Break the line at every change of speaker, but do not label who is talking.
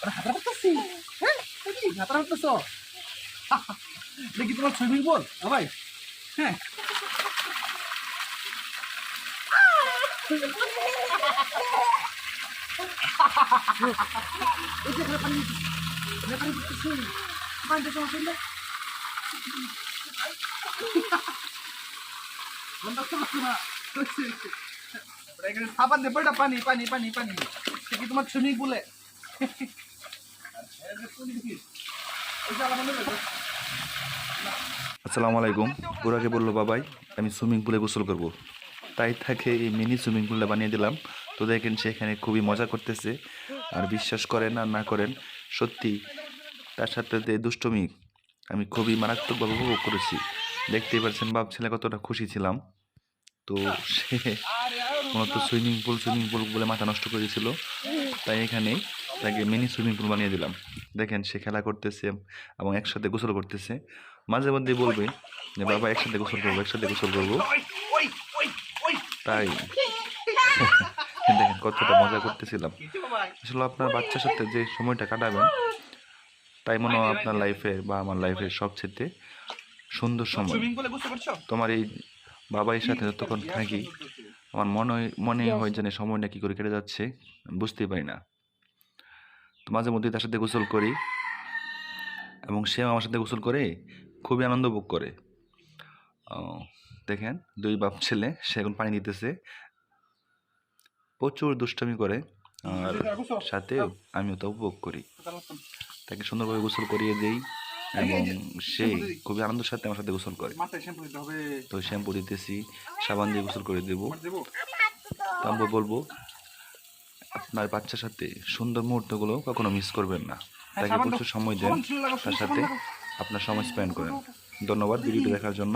ওরা হাতারা করতেছি হ্যাঁ দেখি হাতারা করতেছ দেখি তোমার সুইমিং পুল ভাই হ্যাঁ এই যে এখানে পানি এখানে পানি করতেছি পানিটা তোমার শরীরে বন্ধ করতে না ওরা এখানে সাবান দেবো এটা পানি পানি পানি পানি সে কি তোমার সুইমিং পুলে
আসসালামু আলাইকুম। বুড়াকে বলল, বাবাই, আমি সুইমিং পুলে গোসল করব। তাই তাকে এই মিনি সুইমিং পুলটা বানিয়ে দিলাম। তো দেখেন সেখানে খুবই মজা করতেছে। আর বিশ্বাস করেন আর না করেন, সত্যি তার সাথে দুষ্টমি আমি খুবই মারাত্মকভাবে উপভোগ করেছি। দেখতেই পারছেন বাপ ছেলে কতটা খুশি ছিলাম। তো সে মূলত সুইমিং পুল সুইমিং পুল বলে মাথা নষ্ট করেছিল তাই এখানে তাকে মিনি সুইমিং পুল বানিয়ে দিলাম। দেখেন সে খেলা করতেছে এবং একসাথে গোসল করতেছে। মাঝে মধ্যে বলবে যে বাবা একসাথে গোসল করব একসাথে গোসল করব। তাই। দেখেন কতটা মজা করতেছিলাম। আসলে আপনার বাচ্চার সাথে যে সময়টা কাটাবেন তাই মনে হয় আপনার লাইফের বা আমার লাইফের সবচেয়ে সুন্দর সময়। তোমার এই বাবার সাথে যতক্ষণ থাকি আমার মনে মনে হয় যেন সময়টা কী করে কেটে যাচ্ছে বুঝতেই পারি না। তো মাঝে মধ্যে তার সাথে গোসল করি। এবং সে আমার সাথে গোসল করে খুবই আনন্দ ভোগ করে। দেখেন দুই বাপ ছেলে সে এখন পানি দিতেছে। প্রচুর দুষ্টামি করে আর সাথে আমিও তা উপভোগ করি। তাকে সুন্দরভাবে গোসল করিয়ে দিই এবং সে খুবই আনন্দের সাথে আমার সাথে গোসল করে।
শ্যাম্পু
তো শ্যাম্পু দিতেছি সাবান দিয়ে গোসল করে দেবো। তো আমি বলব আপনার বাচ্চার সাথে সুন্দর মুহূর্তগুলো কখনো মিস করবেন না। তাকে
সাবান
প্রচুর সময় দেন তার সাথে আপনার সময় স্পেন্ড করেন। ধন্যবাদ ভিডিওটি দেখার জন্য।